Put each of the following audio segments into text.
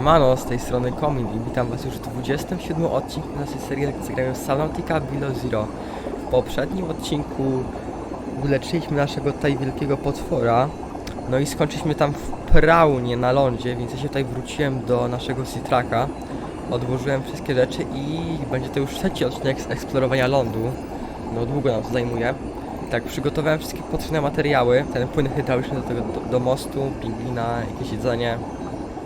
Siemano, z tej strony Komin i witam was już w 27 odcinku naszej serii zagrania Subnautica Below Zero. W poprzednim odcinku uleczyliśmy naszego tutaj wielkiego potwora, no i skończyliśmy tam w praunie na lądzie, więc ja się tutaj wróciłem do naszego Citraka, odłożyłem wszystkie rzeczy i będzie to już trzeci odcinek z eksplorowania lądu. No długo nam to zajmuje. Tak, przygotowałem wszystkie potrzebne materiały, ten płyn hydrauliczny do tego, do, do mostu, pingwina, jakieś jedzenie,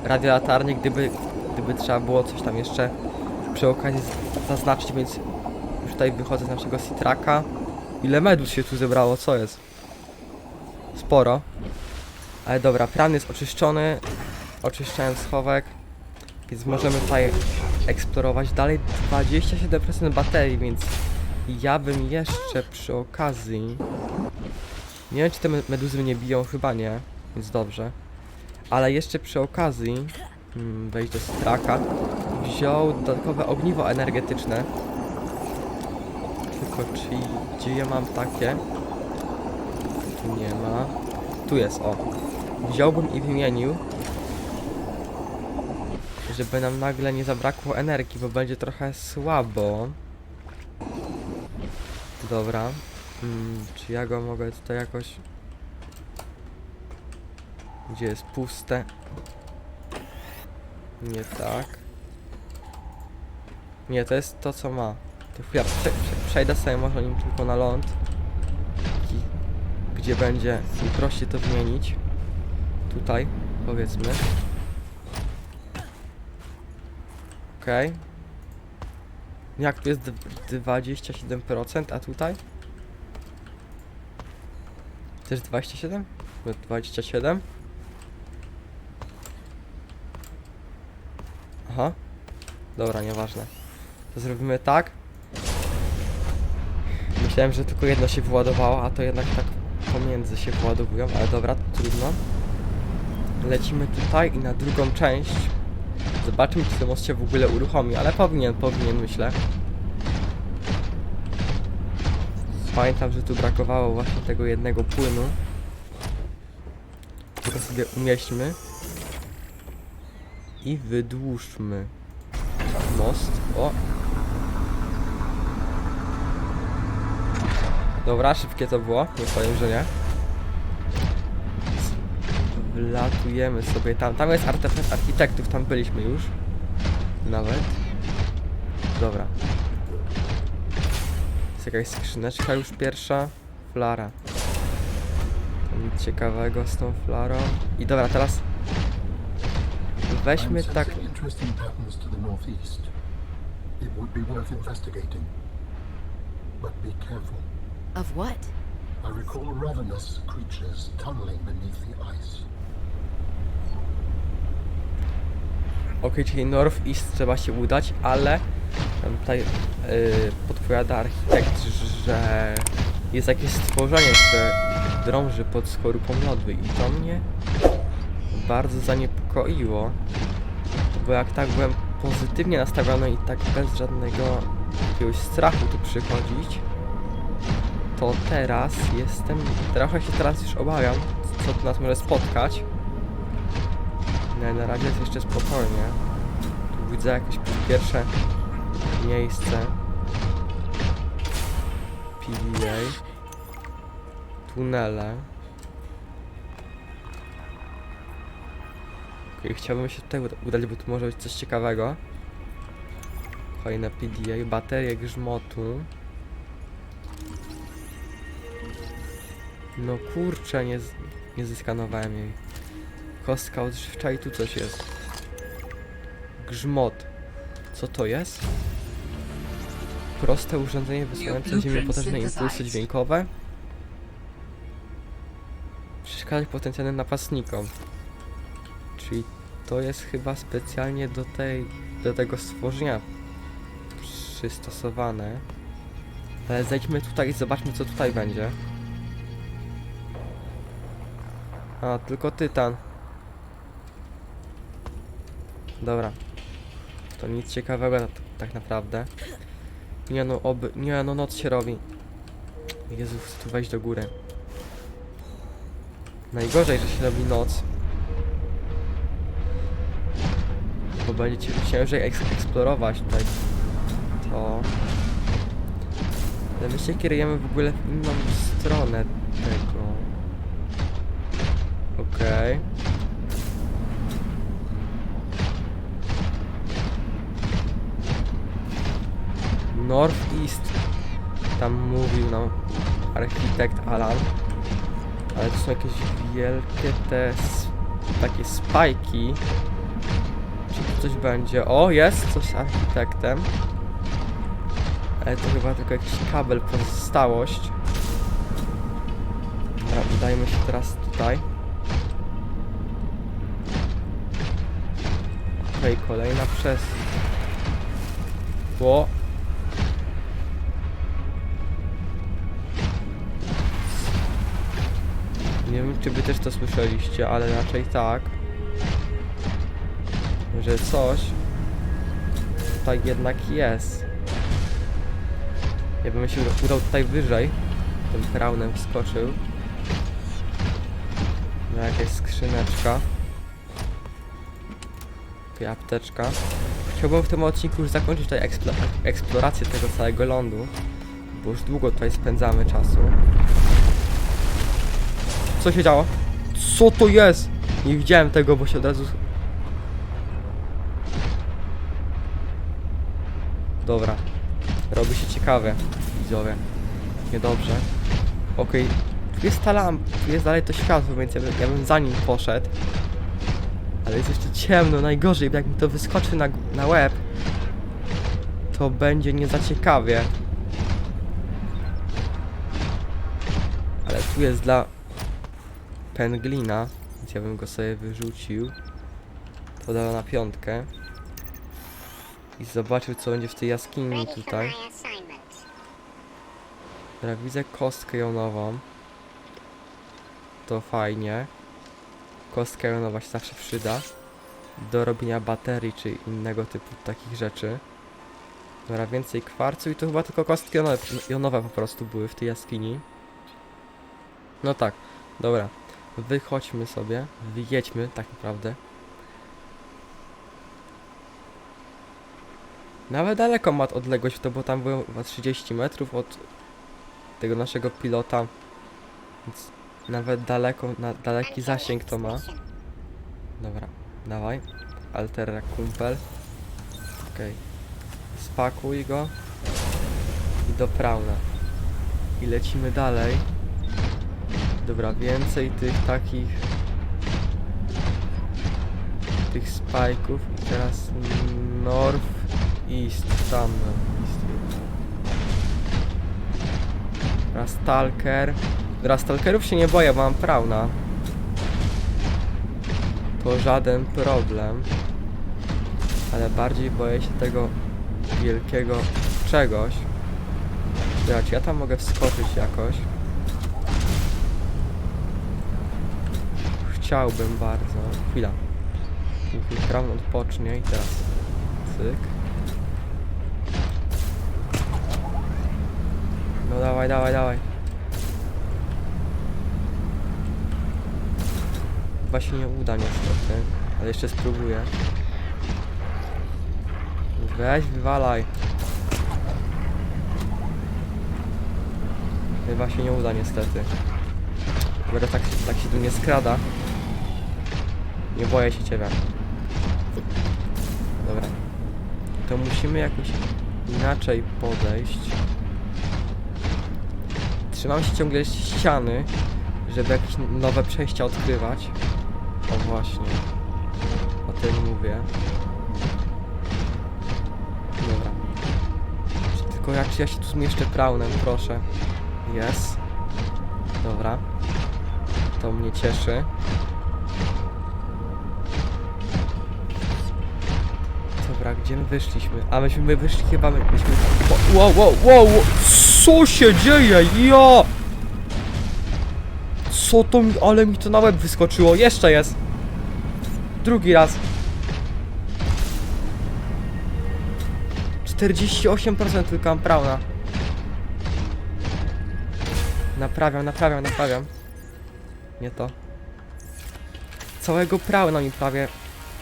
radiolatarnie, gdyby, gdyby trzeba było coś tam jeszcze przy okazji zaznaczyć, więc już tutaj wychodzę z naszego Citraka. Ile medus się tu zebrało, co jest? Sporo. Ale dobra, plan jest oczyszczony. Oczyszczałem schowek, więc możemy tutaj eksplorować dalej. 27% baterii, więc ja bym jeszcze przy okazji... Nie wiem, czy te me- meduzy mnie biją, chyba nie, więc dobrze. Ale jeszcze przy okazji, mm, wejść do straka, wziął dodatkowe ogniwo energetyczne. Tylko czy gdzie ja mam takie? Tu nie ma. Tu jest, o. Wziąłbym i wymienił. Żeby nam nagle nie zabrakło energii, bo będzie trochę słabo. Dobra. Mm, czy ja go mogę tutaj jakoś... Gdzie jest puste? Nie tak. Nie, to jest to co ma. To chwila, prze, prze, przejdę sobie może nim tylko na ląd. I, gdzie będzie mi prościej to wymienić. Tutaj, powiedzmy. Okej. Jak tu jest d- 27%, a tutaj? Też 27? No, 27? Aha. Dobra, nieważne. To zrobimy tak. Myślałem, że tylko jedno się wyładowało, a to jednak tak pomiędzy się wyładowują, ale dobra, trudno. Lecimy tutaj i na drugą część. Zobaczymy, czy ten most się w ogóle uruchomi, ale powinien, powinien, myślę. Pamiętam, że tu brakowało właśnie tego jednego płynu. Tylko sobie umieśćmy. I wydłużmy most. O! Dobra, szybkie to było. Nie powiem, że nie. Wlatujemy sobie tam. Tam jest artefakt architektów, tam byliśmy już. Nawet. Dobra. Jest jakaś skrzyneczka już pierwsza. Flara. To nic ciekawego z tą flarą. I dobra, teraz weźmy tak. Of what? I recall ravenous creatures tunneling beneath the ice. Ok, czyli North East trzeba się udać, ale tam tutaj yy, podpowiada architekt, że jest jakieś stworzenie, które drąży pod skorupą lodwy i to mnie bardzo zaniepokoiło, bo jak tak byłem pozytywnie nastawiony i tak bez żadnego jakiegoś strachu tu przychodzić, to teraz jestem, trochę się teraz już obawiam, co tu nas może spotkać. Nie, na razie jest jeszcze spokojnie. Tu widzę jakieś pierwsze miejsce. PDA. Tunele. Chciałbym się tutaj uda- udać, bo tu może być coś ciekawego. Kolejne PDA, baterie grzmotu. No kurczę, nie, nie zeskanowałem jej. Kostka odżywcza i tu coś jest. Grzmot. Co to jest? Proste urządzenie wysyłające ziemię potężne impulsy dźwiękowe. Przeszkadzać potencjalnym napastnikom. Czyli to jest chyba specjalnie do tej, do tego stworzenia przystosowane. Ale zejdźmy tutaj i zobaczmy co tutaj będzie. A, tylko tytan. Dobra. To nic ciekawego tak naprawdę. Nie no, oby... Nie no, noc się robi. Jezu, chcę tu wejść do góry. Najgorzej, że się robi noc. Bo będziecie ciężej eks eksplorować tutaj to. My się kierujemy w ogóle w inną stronę tego. Okej. North East. Tam mówił nam architekt Alan. Ale to są jakieś wielkie te takie spajki. Coś będzie? O, jest coś z architektem. Ale to chyba tylko jakiś kabel pozostałość. Dobra, się teraz tutaj. Okej, kolejna przez... Ło. Nie wiem, czy wy też to słyszeliście, ale raczej tak. Że coś tak jednak jest. Ja bym się udał tutaj wyżej. Tym kraunem wskoczył. Na jakaś skrzyneczka. Tutaj apteczka. Chciałbym w tym odcinku już zakończyć tutaj eksplo eksplorację tego całego lądu. Bo już długo tutaj spędzamy czasu. Co się działo? Co to jest? Nie widziałem tego, bo się od razu... Dobra. Robi się ciekawe, widzowie. Niedobrze. Okej. Tu jest ta lampa, tu jest dalej to światło, więc ja ja bym za nim poszedł. Ale jest jeszcze ciemno, najgorzej, bo jak mi to wyskoczy na, na łeb, to będzie nie za ciekawie. Ale tu jest dla Penglina, więc ja bym go sobie wyrzucił. Podał na piątkę. I zobaczył co będzie w tej jaskini tutaj. Dobra, widzę kostkę jonową. To fajnie. Kostka jonowa się zawsze przyda. Do robienia baterii czy innego typu takich rzeczy. Dobra, więcej kwarcu i to chyba tylko kostki jonowe, jonowe po prostu były w tej jaskini. No tak, dobra. Wychodźmy sobie, wyjedźmy tak naprawdę. Nawet daleko ma odległość, to bo tam było chyba 30 metrów od tego naszego pilota. Więc nawet daleko, na daleki zasięg to ma. Dobra, dawaj. Altera kumpel. Okej. Spakuj go. I do prauna. I lecimy dalej. Dobra, więcej tych takich tych spajków i teraz North East tam no, East. Teraz Stalker. Teraz Stalkerów się nie boję, bo mam Prauna. To żaden problem. Ale bardziej boję się tego wielkiego czegoś. Dobra, czy ja tam mogę wskoczyć jakoś? Chciałbym bardzo. Chwila. Niech odpocznie i teraz cyk. No dawaj, dawaj, dawaj. Chyba się nie uda niestety, ale jeszcze spróbuję. Weź, wywalaj. Chyba się nie uda niestety. Będę tak, tak się tu nie skrada. Nie boję się ciebie. Dobra. To musimy jakoś inaczej podejść. Trzymam się ciągle ściany, żeby jakieś nowe przejścia odkrywać. O właśnie. O tym mówię. Dobra. Tylko jak ja się tu zmieszczę praunem, proszę. Jest. Dobra. To mnie cieszy. Dobra, gdzie my wyszliśmy? A myśmy my wyszli chyba, my, myśmy... Wow, wow, wow, wow, co się dzieje? Ja! Co to mi... Ale mi to na łeb wyskoczyło. Jeszcze jest. Drugi raz. 48% tylko mam prauna. Naprawiam, naprawiam, naprawiam. Nie to. Całego prauna mi prawie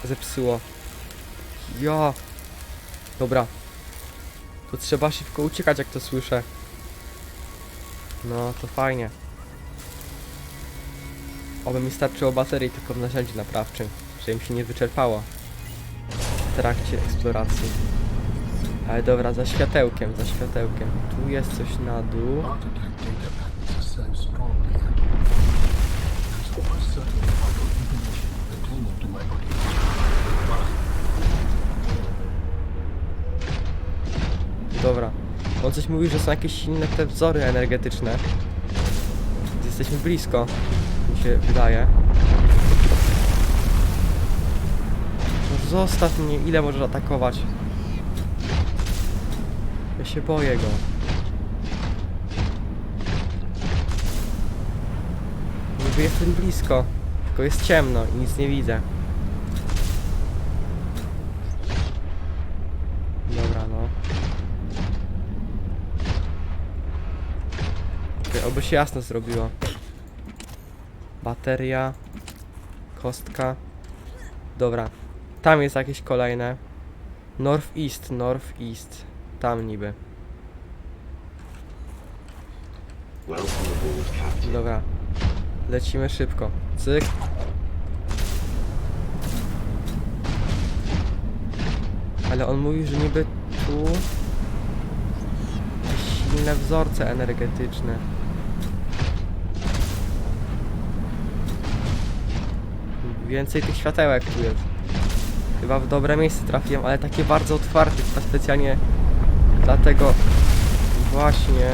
zepsuło. Ja. Dobra. To trzeba szybko uciekać, jak to słyszę. No, to fajnie. Oby mi starczyło baterii tylko w narzędziu naprawczym, żeby mi się nie wyczerpało w trakcie eksploracji. Ale dobra, za światełkiem, za światełkiem. Tu jest coś na dół. Dobra. On coś mówi, że są jakieś inne te wzory energetyczne. Jesteśmy blisko, mi się wydaje. No zostaw mnie, ile możesz atakować? Ja się boję go. Niby jestem blisko, tylko jest ciemno i nic nie widzę. Oby się jasno zrobiło. Bateria. Kostka. Dobra. Tam jest jakieś kolejne. North East, North East. Tam niby. Dobra. Lecimy szybko. Cyk. Ale on mówi, że niby tu silne wzorce energetyczne. Więcej tych światełek tu jest. Chyba w dobre miejsce trafiłem, ale takie bardzo otwarte, chyba specjalnie dlatego właśnie.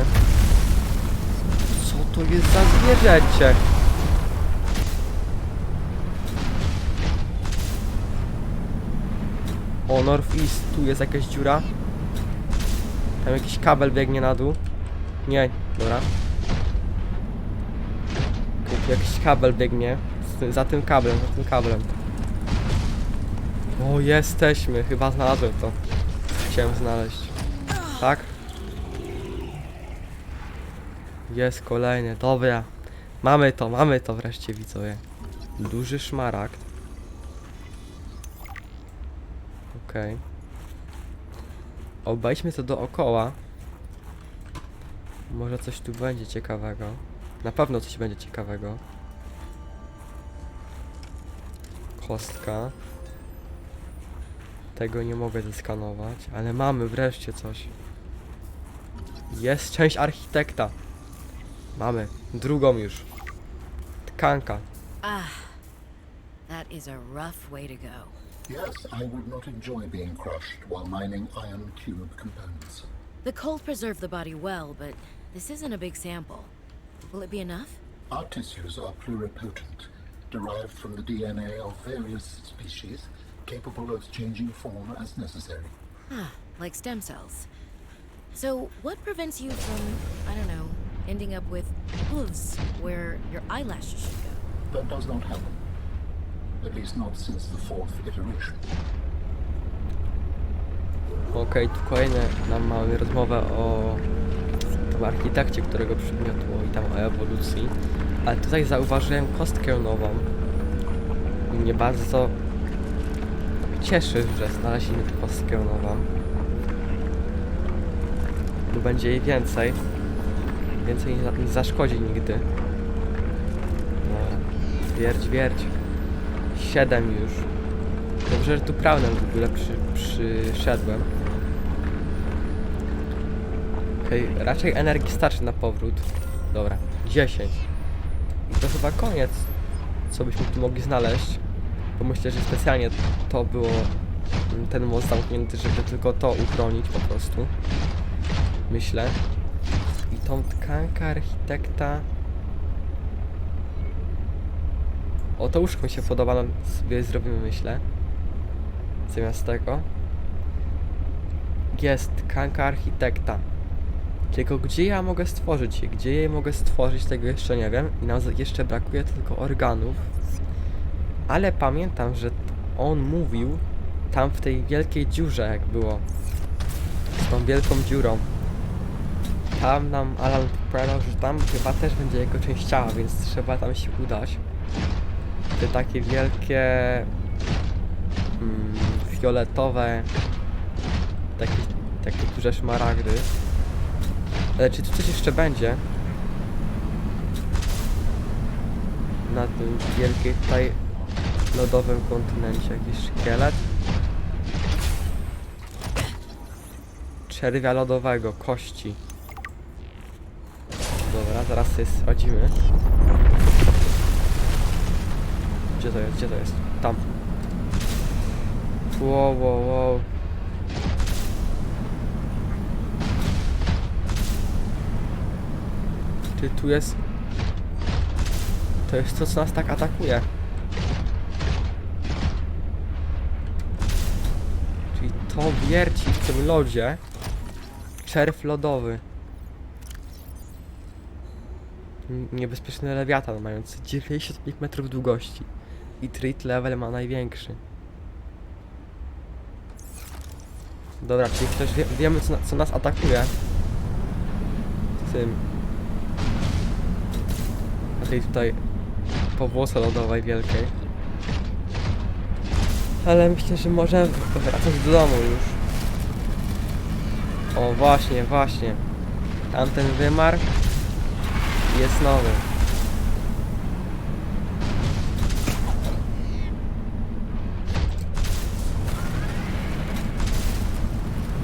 Co to jest za zwierzęcie? O, North East, tu jest jakaś dziura. Tam jakiś kabel biegnie na dół. Nie, dobra. Jakiś kabel biegnie. Za tym kablem, za tym kablem. O, jesteśmy. Chyba znalazłem to. Chciałem znaleźć. Tak? Jest kolejny, dobra. Mamy to, mamy to wreszcie widzowie. Duży szmaragd. Okej. Obejdźmy to dookoła. Może coś tu będzie ciekawego. Na pewno coś będzie ciekawego. Kostka. Tego nie mogę zeskanować, ale mamy wreszcie coś. Jest część architekta. Mamy. Drugą już. Tkanka. Ah, that is a rough way to go. Yes, I would not enjoy being crushed while mining iron cube components. The cold preserved the body well, but this isn't a big sample. Will it be enough? Our tissues are pluripotent, derived from the DNA of various species, capable of changing form as necessary. Ah, like stem cells. So, what prevents you from, I don't know, ending up with hooves where your eyelashes should go? That does not happen. At least not since the fourth iteration. Okej, tu kolejne nam mamy rozmowę o tym architekcie, którego przymiotło i tam o ewolucji. Ale tutaj zauważyłem kostkę nową. Mnie bardzo cieszy, że znaleźliśmy kostkę nową. Tu będzie jej więcej. Więcej nie, za- nie zaszkodzi nigdy. No, wierć, wierć. Siedem już. Dobrze, że tu praunem w ogóle przy, przyszedłem. Okej, raczej energii starczy na powrót. Dobra, 10. I to chyba koniec, co byśmy tu mogli znaleźć. Bo myślę, że specjalnie to było mm, ten most zamknięty, żeby tylko to uchronić po prostu. Myślę. I tą tkankę architekta... O, to łóżko mi się podoba, no sobie zrobimy, myślę. Zamiast tego. Jest tkanka architekta. Tylko gdzie ja mogę stworzyć je? Gdzie je mogę stworzyć, tego jeszcze nie wiem. I nam jeszcze brakuje tylko organów. Ale pamiętam, że on mówił tam w tej wielkiej dziurze, jak było. Z tą wielką dziurą. Tam nam Alan powiedział, że tam chyba też będzie jego część ciała, więc trzeba tam się udać. Te takie wielkie mm, fioletowe, takie, takie duże szmaragdy. Ale czy tu coś jeszcze będzie? Na tym wielkim tutaj lodowym kontynencie jakiś szkielet? Czerwia lodowego, kości. Dobra, zaraz sobie sprawdzimy. Gdzie to jest? Gdzie to jest? Tam. Wow, wow, wow. Czy tu jest... To jest to, co nas tak atakuje. Czyli to wierci w tym lodzie. Czerw lodowy. Niebezpieczny lewiatan mający 95 metrów długości. I treat level ma największy. Dobra, czyli ktoś wie, wiemy co, co nas atakuje. Tym. Tej tutaj powłoce lodowej wielkiej. Ale myślę, że możemy wracać do domu już. O właśnie, właśnie. Tamten wymar jest nowy.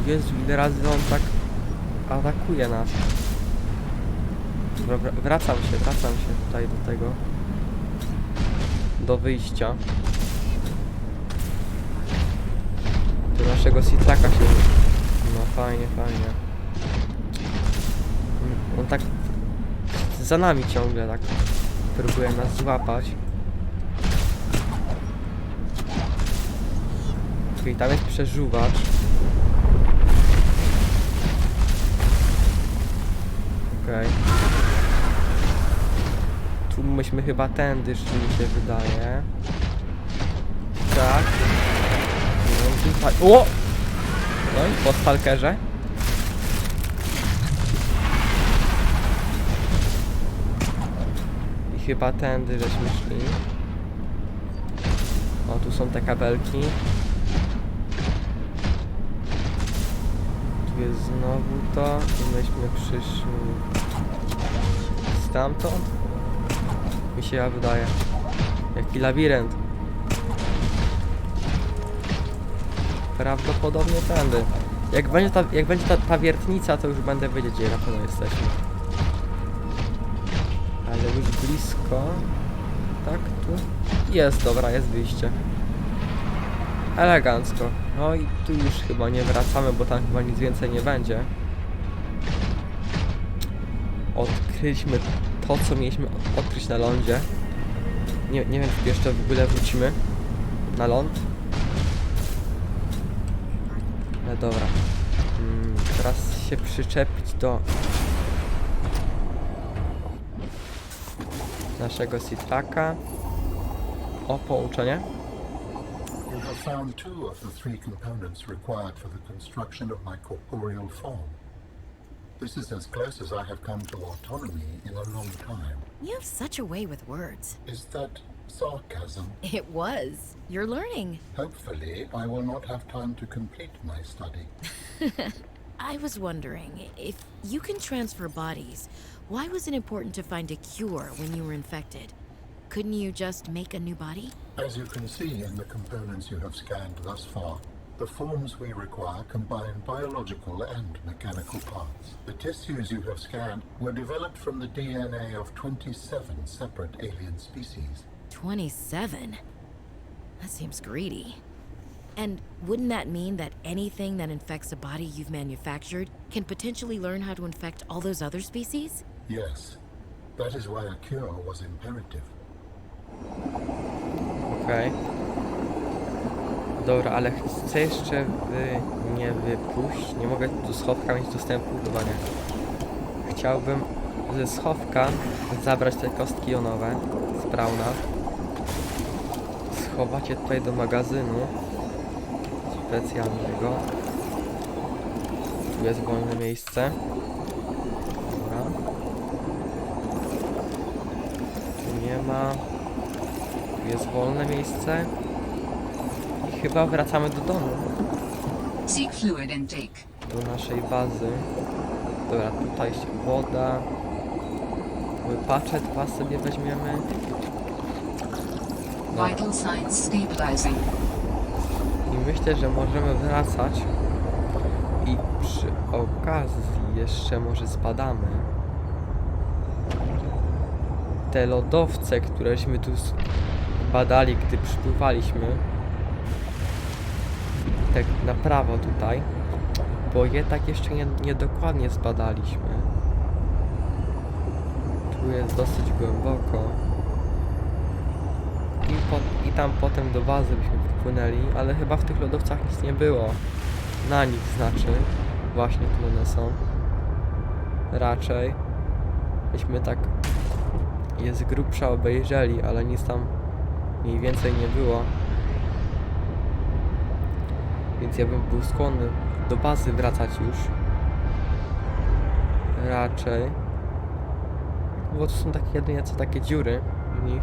Jezu, ile razy on tak atakuje nas. Wracam się, wracam się tutaj do tego. Do wyjścia. Do naszego sitraka się... No fajnie, fajnie. Mm, On tak za nami ciągle tak próbuje nas złapać. Okej, tam jest przeżuwacz. Okej. Tu myśmy chyba tędy szli, mi się wydaje. Tak. O! No i po stalkerze. I chyba tędy żeśmy szli. O, tu są te kabelki. Tu jest znowu to. I myśmy przyszli stamtąd. Się ja wydaje. Jaki labirynt. Prawdopodobnie tędy. Jak będzie ta, jak będzie ta, ta wiertnica, to już będę wiedzieć, gdzie na pewno jesteśmy. Ale już blisko. Tak, tu. Jest, dobra, jest wyjście. Elegancko. No i tu już chyba nie wracamy, bo tam chyba nic więcej nie będzie. Odkryliśmy to, co mieliśmy odkryć na lądzie. Nie, nie wiem, czy jeszcze w ogóle wrócimy na ląd. Ale dobra. Mm, teraz się przyczepić do naszego sitraka. O, połączenie. You have found two of the three components required for the construction of my corporeal form. This is as close as I have come to autonomy in a long time. You have such a way with words. Is that sarcasm? It was. You're learning. Hopefully, I will not have time to complete my study. I was wondering if you can transfer bodies, why was it important to find a cure when you were infected? Couldn't you just make a new body? As you can see in the components you have scanned thus far, the forms we require combine biological and mechanical parts. The tissues you have scanned were developed from the DNA of 27 separate alien species. 27? That seems greedy. And wouldn't that mean that anything that infects a body you've manufactured can potentially learn how to infect all those other species? Yes, that is why a cure was imperative. Okej. Dobra, ale chcę jeszcze wy nie wypuść. Nie mogę do schowka mieć dostępu, chyba nie. Chciałbym ze schowka zabrać te kostki jonowe z Brauna. Schować je tutaj do magazynu specjalnego. Tu jest wolne miejsce. Dobra. Tu nie ma. Tu jest wolne miejsce. Chyba wracamy do domu, Seek fluid intake. do naszej bazy. Dobra, tutaj woda. Paczet dwa sobie weźmiemy. Dobra. Vital signs stabilizing. I myślę, że możemy wracać. I przy okazji jeszcze może zbadamy te lodowce, któreśmy tu badali, gdy przypływaliśmy. Tak na prawo tutaj. Bo je tak jeszcze nie, niedokładnie zbadaliśmy. Tu jest dosyć głęboko. I, po, I tam potem do bazy byśmy wpłynęli, ale chyba w tych lodowcach nic nie było. Na nich znaczy. Właśnie tu one są. Raczej. Myśmy tak je z grubsza obejrzeli, ale nic tam mniej więcej nie było. Więc ja bym był skłonny do bazy wracać już. Raczej. Bo to są takie jedynie co takie dziury w nich.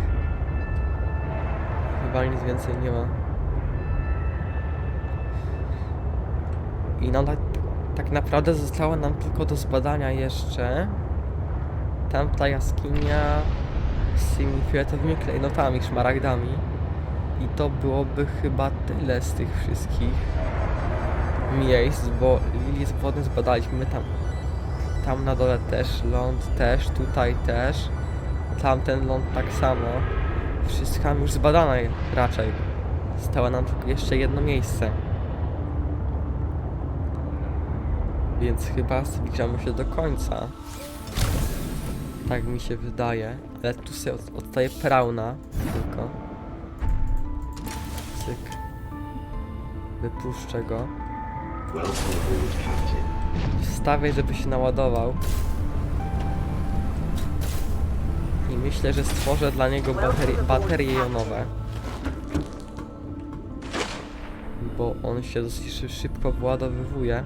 Chyba nic więcej nie ma. I no tak, tak naprawdę została nam tylko do zbadania jeszcze tamta jaskinia z tymi fioletowymi klejnotami, szmaragdami. I to byłoby chyba tyle z tych wszystkich miejsc, bo Lilies wodny zbadaliśmy tam. Tam na dole też ląd, też tutaj też. Tamten ląd tak samo. Wszystko mam już zbadane raczej. Zostało nam tylko jeszcze jedno miejsce. Więc chyba zbliżamy się do końca. Tak mi się wydaje. Ale tu sobie od, oddaję prauna tylko. Cyk. Wypuszczę go. Wstawię, żeby się naładował. I myślę, że stworzę dla niego baterie, baterie jonowe. Bo on się dosyć szy- szybko wyładowywuje.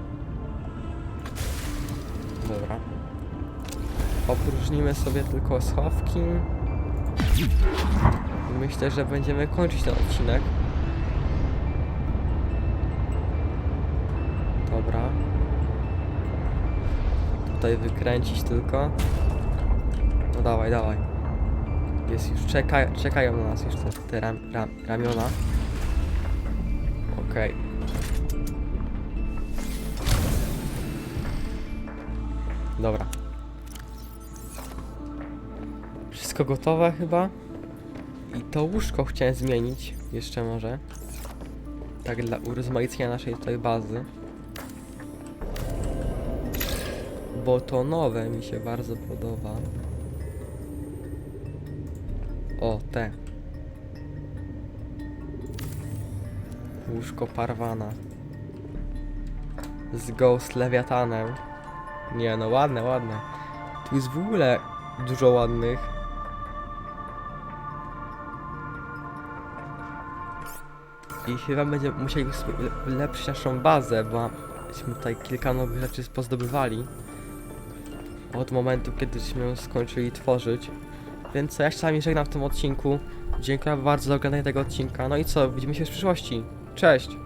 Dobra. Opróżnimy sobie tylko schowki. Myślę, że będziemy kończyć ten odcinek. Dobra. Tutaj wykręcić tylko. No dawaj, dawaj. Jest już, czeka, czekają na nas już te, te ram, ram, ramiona. Okej. Dobra. Wszystko gotowe chyba? I to łóżko chciałem zmienić. Jeszcze może. Tak dla urozmaicenia naszej tutaj bazy. Bo to nowe mi się bardzo podoba. O, te. Łóżko Parwana. Z Ghost Lewiatanem. Nie no, ładne, ładne. Tu jest w ogóle dużo ładnych. I chyba będziemy musieli ulepszyć naszą bazę, bo myśmy tutaj kilka nowych rzeczy pozdobywali. Od momentu, kiedyśmy skończyli tworzyć. Więc ja się z wami żegnam w tym odcinku. Dziękuję bardzo za oglądanie tego odcinka. No i co, widzimy się w przyszłości. Cześć!